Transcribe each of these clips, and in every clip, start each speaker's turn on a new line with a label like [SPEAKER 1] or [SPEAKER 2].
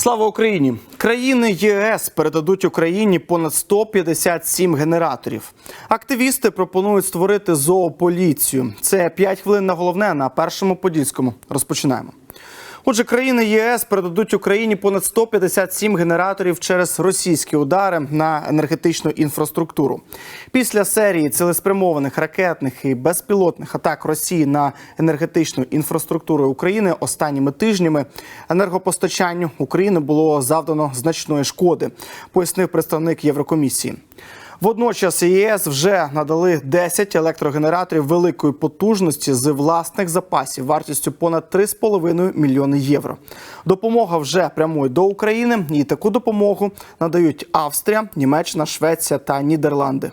[SPEAKER 1] Слава Україні! Країни ЄС передадуть Україні понад 157 генераторів. Активісти пропонують створити зоополіцію. Це 5 хвилин на головне на першому подільському. Розпочинаємо. Отже, країни ЄС передадуть Україні понад 157 генераторів через російські удари на енергетичну інфраструктуру. Після серії цілеспрямованих ракетних і безпілотних атак Росії на енергетичну інфраструктуру України останніми тижнями енергопостачанню України було завдано значної шкоди, пояснив представник Єврокомісії. Водночас ЄС вже надали 10 електрогенераторів великої потужності з власних запасів вартістю понад 3,5 мільйони євро. Допомога вже прямує до України, і таку допомогу надають Австрія, Німеччина, Швеція та Нідерланди.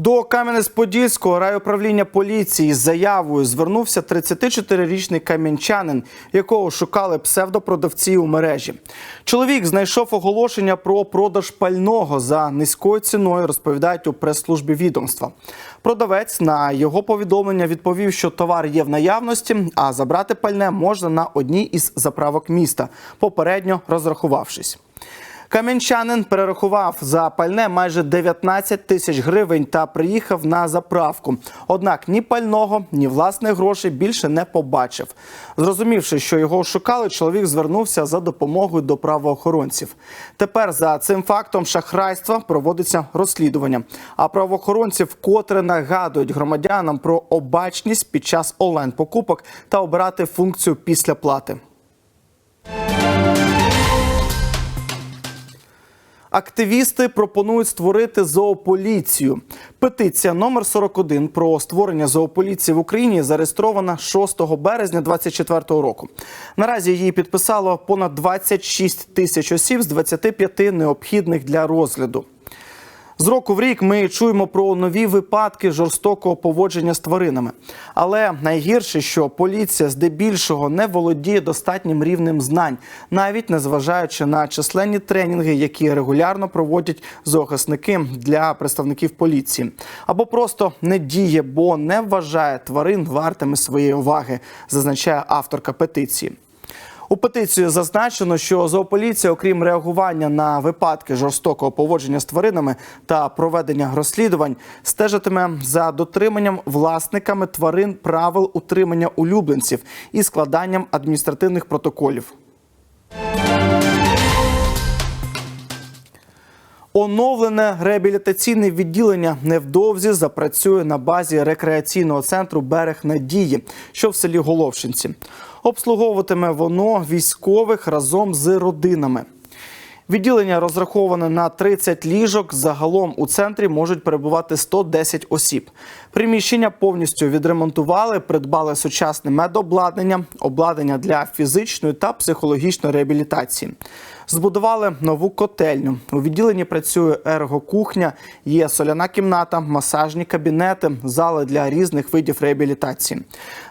[SPEAKER 1] До Кам'янець-Подільського райуправління поліції з заявою звернувся 34-річний кам'янчанин, якого шукали псевдопродавці у мережі. Чоловік знайшов оголошення про продаж пального за низькою ціною, розповідають у прес-службі відомства. Продавець на його повідомлення відповів, що товар є в наявності, а забрати пальне можна на одній із заправок міста, попередньо розрахувавшись. Кам'янчанин перерахував за пальне майже 19 тисяч гривень та приїхав на заправку. Однак ні пального, ні власних грошей більше не побачив. Зрозумівши, що його шукали, чоловік звернувся за допомогою до правоохоронців. Тепер за цим фактом шахрайства проводиться розслідування. А правоохоронці вкотре нагадують громадянам про обачність під час онлайн покупок та обирати функцію після плати. Активісти пропонують створити зоополіцію. Петиція номер 41 про створення зоополіції в Україні зареєстрована 6 березня 2024 року. Наразі її підписало понад 26 тисяч осіб з 25 необхідних для розгляду. З року в рік ми чуємо про нові випадки жорстокого поводження з тваринами. Але найгірше, що поліція здебільшого не володіє достатнім рівнем знань, навіть незважаючи на численні тренінги, які регулярно проводять зоохисники для представників поліції, або просто не діє, бо не вважає тварин вартими своєї уваги, зазначає авторка петиції. У петиції зазначено, що зоополіція, окрім реагування на випадки жорстокого поводження з тваринами та проведення розслідувань, стежитиме за дотриманням власниками тварин правил утримання улюбленців і складанням адміністративних протоколів. Оновлене реабілітаційне відділення невдовзі запрацює на базі рекреаційного центру Берег Надії, що в селі Головшинці. Обслуговуватиме воно військових разом з родинами. Відділення розраховане на 30 ліжок. Загалом у центрі можуть перебувати 110 осіб. Приміщення повністю відремонтували, придбали сучасне медобладнання, обладнання для фізичної та психологічної реабілітації. Збудували нову котельню. У відділенні працює ергокухня, є соляна кімната, масажні кабінети, зали для різних видів реабілітації.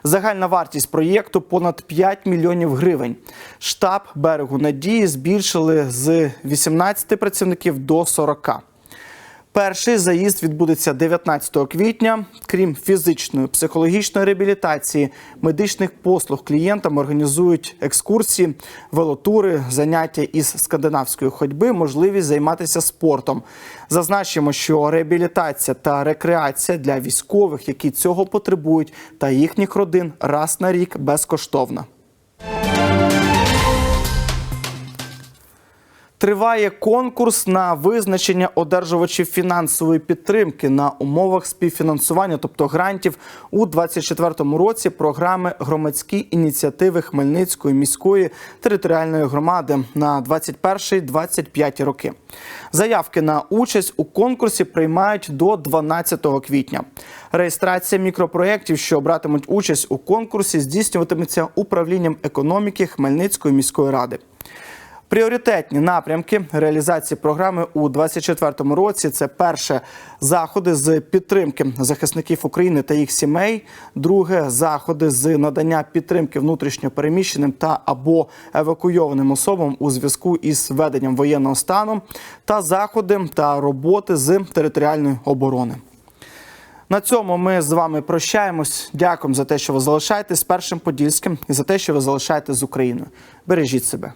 [SPEAKER 1] Загальна вартість проєкту понад 5 мільйонів гривень. Штаб берегу надії збільшили з 18 працівників до 40. Перший заїзд відбудеться 19 квітня. Крім фізичної, психологічної реабілітації, медичних послуг клієнтам організують екскурсії, велотури, заняття із скандинавської ходьби, можливість займатися спортом. Зазначимо, що реабілітація та рекреація для військових, які цього потребують, та їхніх родин раз на рік безкоштовна. Триває конкурс на визначення одержувачів фінансової підтримки на умовах співфінансування, тобто грантів у 2024 році програми громадські ініціативи Хмельницької міської територіальної громади на 21-25 роки. Заявки на участь у конкурсі приймають до 12 квітня. Реєстрація мікропроєктів, що братимуть участь у конкурсі, здійснюватиметься управлінням економіки Хмельницької міської ради. Пріоритетні напрямки реалізації програми у 2024 році це перше заходи з підтримки захисників України та їх сімей. Друге заходи з надання підтримки внутрішньопереміщеним та або евакуйованим особам у зв'язку із введенням воєнного стану, та заходи та роботи з територіальної оборони. На цьому ми з вами прощаємось. Дякуємо за те, що ви залишаєтесь з першим подільським і за те, що ви залишаєтесь з Україною. Бережіть себе.